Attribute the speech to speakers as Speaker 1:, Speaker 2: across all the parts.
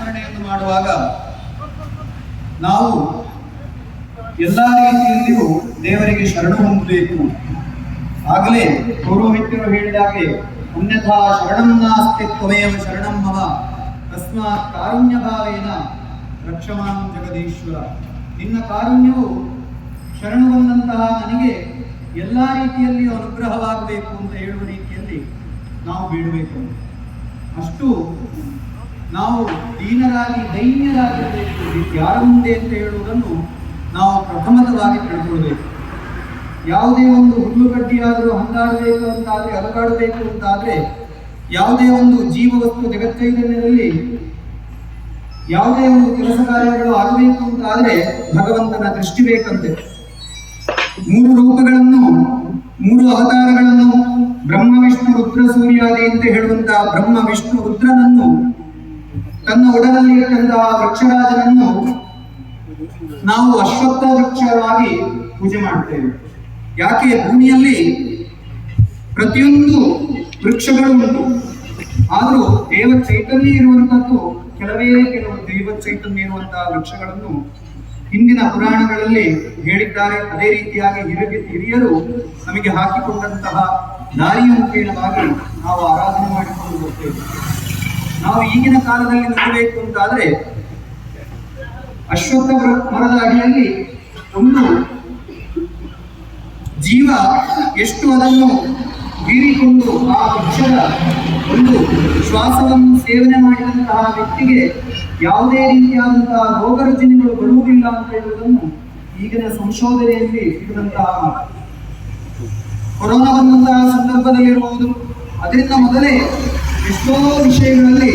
Speaker 1: ನಾಮಸ್ಮರಣೆಯನ್ನು ಮಾಡುವಾಗ ನಾವು ಎಲ್ಲ ರೀತಿಯಲ್ಲಿಯೂ ದೇವರಿಗೆ ಶರಣು ಹೊಂದಬೇಕು. ಆಗಲೇ ಗುರು ಹೇಳಿದ ಹಾಗೆ ಅನ್ಯಥಾ ಶರಣಂ ನಾಸ್ತಿ ತ್ವಮೇವ ಶರಣಂ ಮಮ, ತಸ್ಮಾತ್ ಕಾರುಣ್ಯ ಭಾವೇನ ರಕ್ಷಮಾಂ ಜಗದೀಶ್ವರ. ನಿನ್ನ ಕಾರುಣ್ಯವು ಶರಣು ಬಂದಂತಹ ನನಗೆ ಎಲ್ಲ ರೀತಿಯಲ್ಲಿಯೂ ಅನುಗ್ರಹವಾಗಬೇಕು ಅಂತ ಹೇಳುವ ರೀತಿಯಲ್ಲಿ ನಾವು ಬೇಡಬೇಕು ಅಷ್ಟು ನಾವು ದೀನರಾಗಿ ದೈನ್ಯರಾಗಿರಬೇಕು ಯಾರ ಮುಂದೆ ಅಂತ ಹೇಳುವುದನ್ನು ನಾವು ಪ್ರಥಮತವಾಗಿ ತಿಳ್ಕೊಳ್ಬೇಕು. ಯಾವುದೇ ಒಂದು ಹುಲ್ಲುಗಡ್ಡಿಯಾದರೂ ಹಂಗಾಡಬೇಕು ಅಂತಾದರೆ, ಅಲಗಾಡಬೇಕು ಅಂತಾದರೆ, ಯಾವುದೇ ಒಂದು ಜೀವವಸ್ತು ಜಗತ್ತೈದನ್ಯದಲ್ಲಿ ಯಾವುದೇ ಒಂದು ಕೆಲಸ ಕಾರ್ಯಗಳು ಆಗಬೇಕು ಅಂತಾದರೆ ಭಗವಂತನ ದೃಷ್ಟಿ ಬೇಕಂತೆ. ಮೂರು ರೂಪಗಳನ್ನು, ಮೂರು ಅವತಾರಗಳನ್ನು ಬ್ರಹ್ಮ, ವಿಷ್ಣು, ರುದ್ರ, ಸೂರ್ಯಾದಿ ಅಂತ ಹೇಳುವಂತಹ ಬ್ರಹ್ಮ, ವಿಷ್ಣು, ರುದ್ರನನ್ನು ತನ್ನ ಇಟ್ಟಂತಹ ವೃಕ್ಷರಾಜನನ್ನು ನಾವು ಅಶ್ವತ್ಥ ವೃಕ್ಷವಾಗಿ ಪೂಜೆ ಮಾಡ್ತೇವೆ ಯಾಕೆ? ಭೂಮಿಯಲ್ಲಿ ಪ್ರತಿಯೊಂದು ವೃಕ್ಷಗಳು ಉಂಟು. ಆದರೂ ದೇವ ಚೈತನ್ಯ ಇರುವಂತದ್ದು ಕೆಲವೇ ಕೆಲವು ದೈವ ಚೈತನ್ಯ ಇರುವಂತಹ ವೃಕ್ಷಗಳನ್ನು ಹಿಂದಿನ ಪುರಾಣಗಳಲ್ಲಿ ಹೇಳಿದ್ದಾರೆ. ಅದೇ ರೀತಿಯಾಗಿ ಹಿರಿಯ ಹಿರಿಯರು ನಮಗೆ ಹಾಕಿಕೊಂಡಂತಹ ದಾರಿಯ ಮುಖೇನವಾಗಿ ನಾವು ಆರಾಧನೆ ಮಾಡಿಕೊಂಡು ಬರ್ತೇವೆ ನಾವು ಈಗಿನ ಕಾಲದಲ್ಲಿ ನೋಡಬೇಕು ಅಂತಾದ್ರೆ ಅಶ್ವತ್ಥ ಮರದ ಅಡಿಯಲ್ಲಿ ಒಂದು ಜೀವ ಎಷ್ಟು ಅದನ್ನು ಬೀರಿಕೊಂಡು ಆ ವೃಕ್ಷದ ಒಂದು ಶ್ವಾಸವನ್ನು ಸೇವನೆ ಮಾಡಿದಂತಹ ವ್ಯಕ್ತಿಗೆ ಯಾವುದೇ ರೀತಿಯಾದಂತಹ ರೋಗ ರುಜಿನಗಳು ಬರುವುದಿಲ್ಲ ಅಂತ ಹೇಳುವುದನ್ನು ಈಗಿನ ಸಂಶೋಧನೆಯಲ್ಲಿ ಇರುವಂತಹ. ಕೊರೋನಾ ಬಂದಂತಹ ಸಂದರ್ಭದಲ್ಲಿರುವುದು, ಅದರಿಂದ ಮೊದಲೇ ಎಷ್ಟೋ ವಿಷಯಗಳಲ್ಲಿ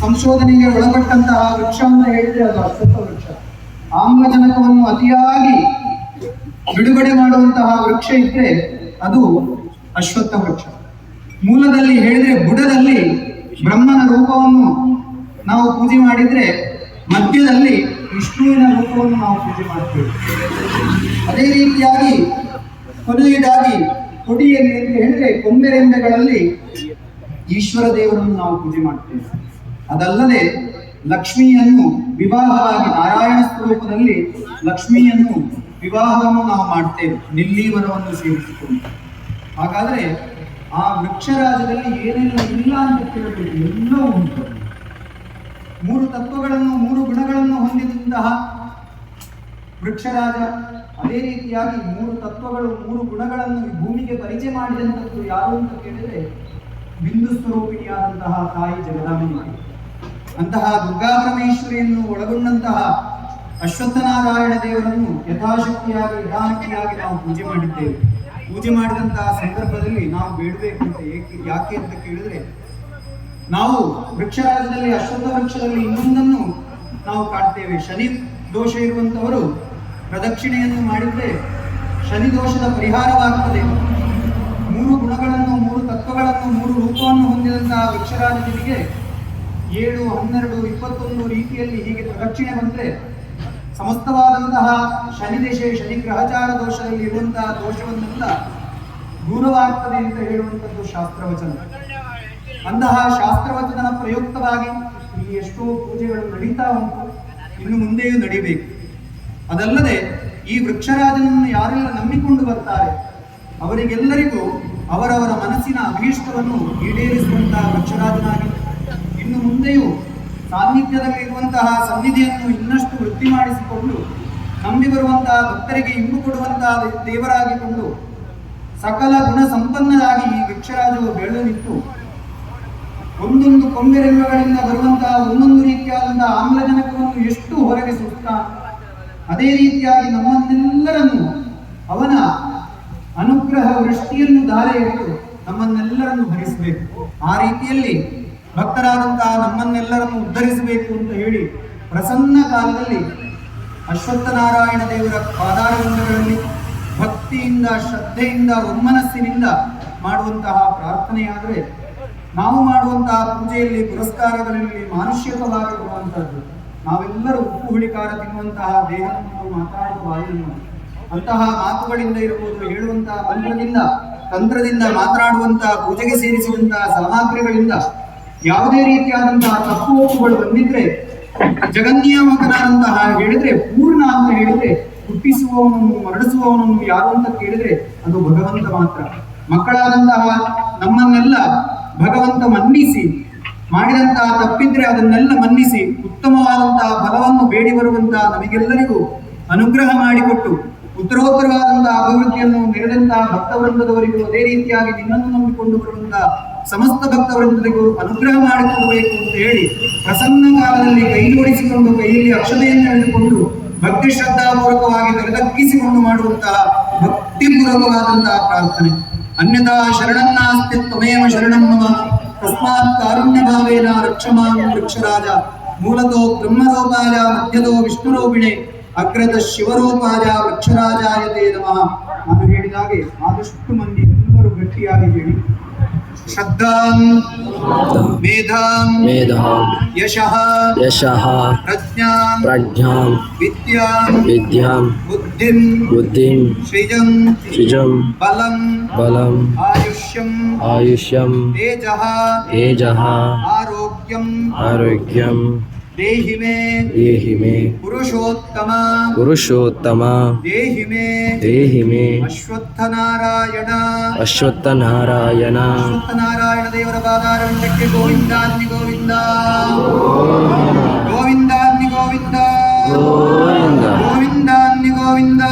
Speaker 1: ಸಂಶೋಧನೆಗೆ ಒಳಪಟ್ಟಂತಹ ವೃಕ್ಷ ಅಂತ ಹೇಳಿದ್ರೆ ಅದು ಅಶ್ವತ್ಥ ವೃಕ್ಷ. ಆಮ್ಲಜನಕವನ್ನು ಅತಿಯಾಗಿ ಬಿಡುಗಡೆ ಮಾಡುವಂತಹ ವೃಕ್ಷ ಇದ್ರೆ ಅದು ಅಶ್ವತ್ಥ ವೃಕ್ಷ. ಮೂಲದಲ್ಲಿ ಹೇಳಿದ್ರೆ ಬುಡದಲ್ಲಿ ಬ್ರಹ್ಮನ ರೂಪವನ್ನು ನಾವು ಪೂಜೆ ಮಾಡಿದ್ರೆ ಮಧ್ಯದಲ್ಲಿ ವಿಷ್ಣುವಿನ ರೂಪವನ್ನು ನಾವು ಪೂಜೆ ಮಾಡ್ತೇವೆ. ಅದೇ ರೀತಿಯಾಗಿ ಕೊನೆಯದಾಗಿ ಕೊಡಿಯಲ್ಲಿ ಅಂತ ಹೇಳಿದ್ರೆ ಕೊಂಬೆರೆಂಬೆಗಳಲ್ಲಿ ಈಶ್ವರ ದೇವರನ್ನು ನಾವು ಪೂಜೆ ಮಾಡ್ತೇವೆ ಅದಲ್ಲದೆ ಲಕ್ಷ್ಮಿಯನ್ನು ವಿವಾಹವಾಗಿ ನಾರಾಯಣ ಸ್ವರೂಪದಲ್ಲಿ ಲಕ್ಷ್ಮಿಯನ್ನು ವಿವಾಹವನ್ನು ನಾವು ಮಾಡ್ತೇವೆ ನಿಲ್ಲೀವರವನ್ನು ಸೇರಿಸಿಕೊಂಡು ಹಾಗಾದರೆ ಆ ವೃಕ್ಷರಾಜದಲ್ಲಿ ಏನೆಲ್ಲ ಇಲ್ಲ ಅಂತ ಕೇಳಬೇಕು ಎಲ್ಲವೂ ಉಂಟು. ಮೂರು ತತ್ವಗಳನ್ನು, ಮೂರು ಗುಣಗಳನ್ನು ಹೊಂದಿದಂತಹ ವೃಕ್ಷರಾಜ ಅದೇ ರೀತಿಯಾಗಿ ಮೂರು ತತ್ವಗಳು, ಮೂರು ಗುಣಗಳನ್ನು ಭೂಮಿಗೆ ಪರಿಚಯ ಮಾಡಿದಂಥದ್ದು ಯಾರು ಅಂತ ಕೇಳಿದ್ರೆ ಬಿಂದು ಸ್ವರೂಪಿಣಿಯಾದಂತಹ ತಾಯಿ ಜಗದಾಂಬಿ. ಅಂತಹ ದುರ್ಗಾ ಪರಮೇಶ್ವರಿಯನ್ನು ಒಳಗೊಂಡಂತಹ ಅಶ್ವತ್ಥನಾರಾಯಣ ದೇವರನ್ನು ಯಥಾಶಕ್ತಿಯಾಗಿ ಯಥಾಶಕ್ತಿಯಾಗಿ ನಾವು ಪೂಜೆ ಮಾಡಿದ್ದೇವೆ. ಪೂಜೆ ಮಾಡಿದಂತಹ ಸಂದರ್ಭದಲ್ಲಿ ನಾವು ಬೇಡಬೇಕು ಅಂತ ಏಕೆ, ಯಾಕೆ ಅಂತ ಕೇಳಿದ್ರೆ, ನಾವು ವೃಕ್ಷರಾಜದಲ್ಲಿ, ಅಶ್ವತ್ಥ ವೃಕ್ಷದಲ್ಲಿ ಇನ್ನೊಂದನ್ನು ನಾವು ಕಾಣ್ತೇವೆ. ಶನಿ ದೋಷ ಇರುವಂತವರು ಪ್ರದಕ್ಷಿಣೆಯನ್ನು ಮಾಡಿದ್ರೆ, ಶನಿ ದೋಷದ ಪರಿಹಾರವಾಗುತ್ತದೆ ಮೂರು ಗುಣಗಳನ್ನು ಮೂರು ತತ್ವಗಳನ್ನು ಮೂರು ರೂಪವನ್ನು ಹೊಂದಿದಂತಹ ನಿಮಗೆ ಏಳು, ಹನ್ನೆರಡು, ಇಪ್ಪತ್ತೊಂದು ರೀತಿಯಲ್ಲಿ ಹೀಗೆ ಪ್ರದಕ್ಷಿಣೆ ಬಂದರೆ ಸಮಸ್ತವಾದಂತಹ ಶನಿ ದೇಶ, ಶನಿ ಗ್ರಹಚಾರ ದೋಷದಲ್ಲಿ ಇರುವಂತಹ ದೋಷವನ್ನೆಲ್ಲ ದೂರವಾಗ್ತದೆ ಅಂತ ಹೇಳುವಂಥದ್ದು ಶಾಸ್ತ್ರವಚನ. ಅಂತಹ ಶಾಸ್ತ್ರವಚನ ಪ್ರಯುಕ್ತವಾಗಿ ಇಲ್ಲಿ ಎಷ್ಟೋ ಪೂಜೆಗಳು ನಡೀತಾ ಉಂಟು. ಇನ್ನು ಮುಂದೆಯೂ ನಡೀಬೇಕು. ಅದಲ್ಲದೆ ಈ ವೃಕ್ಷರಾಜನನ್ನು ಯಾರೆಲ್ಲ ನಂಬಿಕೊಂಡು ಬರ್ತಾರೆ, ಅವರಿಗೆಲ್ಲರಿಗೂ ಅವರವರ ಮನಸ್ಸಿನ ಅಭೀಷ್ಟವನ್ನು ಈಡೇರಿಸುವಂತಹ ವೃಕ್ಷರಾಜನಾಗಿ. ಇನ್ನು ಮುಂದೆಯೂ ಸಾನ್ನಿಧ್ಯದಲ್ಲಿರುವಂತಹ ಸನ್ನಿಧಿಯನ್ನು ಇನ್ನಷ್ಟು ವೃದ್ಧಿ ಮಾಡಿಸಿಕೊಂಡು ನಂಬಿ ಬರುವಂತಹ ಭಕ್ತರಿಗೆ ಇಂಬು ಕೊಡುವಂತಹ ದೇವರಾಗಿಕೊಂಡು ಸಕಲ ಗುಣ ಸಂಪನ್ನರಾಗಿ ಈ ವೃಕ್ಷರಾಜವು ಬೆಳೆದು ನಿಂತು ಒಂದೊಂದು ಕೊಂಬೆರೆಂಬಗಳಿಂದ ಬರುವಂತಹ ಒಂದೊಂದು ರೀತಿಯಾದಂತಹ ಆಮ್ಲಜನಕವನ್ನು ಎಷ್ಟು ಹೊರಗೆ ಸುತ್ತ ಅದೇ ರೀತಿಯಾಗಿ ನಮ್ಮನ್ನೆಲ್ಲರನ್ನು ಅವನ ಅನುಗ್ರಹ ವೃಷ್ಟಿಯನ್ನು ಧಾರೆ ಇಟ್ಟು ನಮ್ಮನ್ನೆಲ್ಲರನ್ನು ಭರಿಸಬೇಕು. ಆ ರೀತಿಯಲ್ಲಿ ಭಕ್ತರಾದಂತಹ ನಮ್ಮನ್ನೆಲ್ಲರನ್ನು ಉದ್ಧರಿಸಬೇಕು ಅಂತ ಹೇಳಿ ಪ್ರಸನ್ನ ಕಾಲದಲ್ಲಿ ಅಶ್ವತ್ಥನಾರಾಯಣ ದೇವರ ಪಾದಾರವೃಂದಗಳಲ್ಲಿ ಭಕ್ತಿಯಿಂದ, ಶ್ರದ್ಧೆಯಿಂದ, ಒಮ್ಮನಸ್ಸಿನಿಂದ ಮಾಡುವಂತಹ ಪ್ರಾರ್ಥನೆಯಾದರೆ ನಾವು ಮಾಡುವಂತಹ ಪೂಜೆಯಲ್ಲಿ, ಪುರಸ್ಕಾರಗಳಲ್ಲಿ ಮಾನುಷ್ಯಕವಾಗಿರುವಂತಹದ್ದು ನಾವೆಲ್ಲರೂ ಉಪ್ಪು ಹುಳಿಕಾರ ತಿನ್ನುವಂತಹ ದೇಹವನ್ನು ಮಾತಾಡುವ ವಾಯುವನ್ನು ಅಂತಹ ಮಾತುಗಳಿಂದ ಇರಬಹುದು ಹೇಳುವಂತಹ ಮಂತ್ರದಿಂದ, ತಂತ್ರದಿಂದ ಮಾತನಾಡುವಂತಹ ಪೂಜೆಗೆ ಸೇರಿಸುವಂತಹ ಸಾಮಗ್ರಿಗಳಿಂದ ಯಾವುದೇ ರೀತಿಯಾದಂತಹ ತಪ್ಪು ಒಪ್ಪುಗಳು ಬಂದಿದ್ರೆ ಜಗನ್ನಿಯಾಮಕನಾದಂತಹ ಹೇಳಿದ್ರೆ, ಪೂರ್ಣ ಅಂತ ಹೇಳಿದ್ರೆ, ಹುಟ್ಟಿಸುವವನನ್ನು ಮರಡಿಸುವವನನ್ನು ಯಾರು ಅಂತ ಕೇಳಿದ್ರೆ, ಅದು ಭಗವಂತ ಮಾತ್ರ. ಮಕ್ಕಳಾದಂತಹ ನಮ್ಮನ್ನೆಲ್ಲ ಭಗವಂತ ಮನ್ನಿಸಿ ಮಾಡಿದಂತಹ ತಪ್ಪಿದ್ರೆ ಅದನ್ನೆಲ್ಲ ಮನ್ನಿಸಿ, ಉತ್ತಮವಾದಂತಹ ಫಲವನ್ನು ಬೇಡಿ ಬರುವಂತಹ ನಮಗೆಲ್ಲರಿಗೂ ಅನುಗ್ರಹ ಮಾಡಿಕೊಟ್ಟು ಉತ್ತರೋತ್ತರವಾದಂತಹ ಅಭಿವೃದ್ಧಿಯನ್ನು ನೆರೆದಂತಹ ಭಕ್ತವೃಂದದವರಿಗೂ ಅದೇ ರೀತಿಯಾಗಿ ನಿನ್ನನ್ನು ನಂಬಿಕೊಂಡು ಬರುವಂತಹ ಸಮಸ್ತ ಭಕ್ತವೃಂದರಿಗೂ ಅನುಗ್ರಹ ಮಾಡಿಕೊಡಬೇಕು ಅಂತ ಹೇಳಿ ಪ್ರಸನ್ನ ಕಾಲದಲ್ಲಿ ಕೈ ಜೋಡಿಸಿಕೊಂಡು ಕೈಯಲ್ಲಿ ಅಕ್ಷತೆಯನ್ನು ಎಳೆದುಕೊಂಡು ಭಕ್ತಿ ಶ್ರದ್ಧಾಪೂರ್ವಕವಾಗಿ ತಲೆದಕ್ಕಿಸಿಕೊಂಡು ಮಾಡುವಂತಹ ಭಕ್ತಿಪೂರ್ವಕವಾದಂತಹ ಪ್ರಾರ್ಥನೆ. ಅನ್ಯಥಾ ಶರಣನ್ನಾಸ್ತಿ ತ್ವಮೇವ ಶರಣಂ ನಮ ತಸ್ಮಾತ್ ಕಾರುಣ್ಯ ಭಾವೇನ ರಕ್ಷಮಾನ ವೃಕ್ಷರಾಜ. ಮೂಲತೋ ಬ್ರಹ್ಮರೂಪಾಯ ಮಧ್ಯದೋ ವಿಷ್ಣುರೂಪಿಣೆ. ಅಗ್ರದ ಶಿವರೂಪಾಯ ವೃಕ್ಷರಾಜಾಯ ತೇ ನಮಃ ನಾನು ಹೇಳಿದ ಹಾಗೆ ಆದಷ್ಟು ಮಂದಿ ಎಲ್ಲರೂ ಗಟ್ಟಿಯಾಗಿ ಹೇಳಿ ಶ್ರದ್ಧಾಂ ಮೇಧಾಂ
Speaker 2: ಮೇಧಾಂ
Speaker 1: ಯಶಃ
Speaker 2: ಯಶಃ
Speaker 1: ಪ್ರಜ್ಞಾಂ
Speaker 2: ಪ್ರಜ್ಞಾಂ
Speaker 1: ವಿದ್ಯಾಂ
Speaker 2: ವಿದ್ಯಾಂ
Speaker 1: ಬುದ್ಧಿಂ
Speaker 2: ಬುದ್ಧಿಂ
Speaker 1: ಶ್ರಿಯಂ
Speaker 2: ಸೃಜಂ
Speaker 1: ಬಲಂ
Speaker 2: ಬಲಂ
Speaker 1: ಆಯುಷ್ಯಂ
Speaker 2: ಆಯುಷ್ಯಂ
Speaker 1: ತೇಜಃ
Speaker 2: ತೇಜಃ
Speaker 1: ಆರೋಗ್ಯಂ
Speaker 2: ಆರೋಗ್ಯಂ
Speaker 1: ದೇಹಿ ಮೇ
Speaker 2: ದೇಹಿ ಮೇ
Speaker 1: ಪುರುಷೋತ್ತಮ.
Speaker 2: ಪುರುಷೋತ್ತಮ.
Speaker 1: ದೇಹಿ ಮೇ
Speaker 2: ದೇಹಿ ಮೇ
Speaker 1: ಅಶ್ವತ್ಥನಾರಾಯಣ.
Speaker 2: ಅಶ್ವತ್ಥನಾರಾಯಣ.
Speaker 1: ಅಶ್ವತ್ಥನಾರಾಯಣ ದೇವರ ಪಾದಾರವಿಂದಕ್ಕೆ ಗೋವಿಂದಾನ್ನಿ ಗೋವಿಂದ. ಗೋವಿಂದಾನ್ನಿ ಗೋವಿಂದ.
Speaker 2: ಗೋವಿಂದ.
Speaker 1: ಗೋವಿಂದಾನ್ನಿ ಗೋವಿಂದ.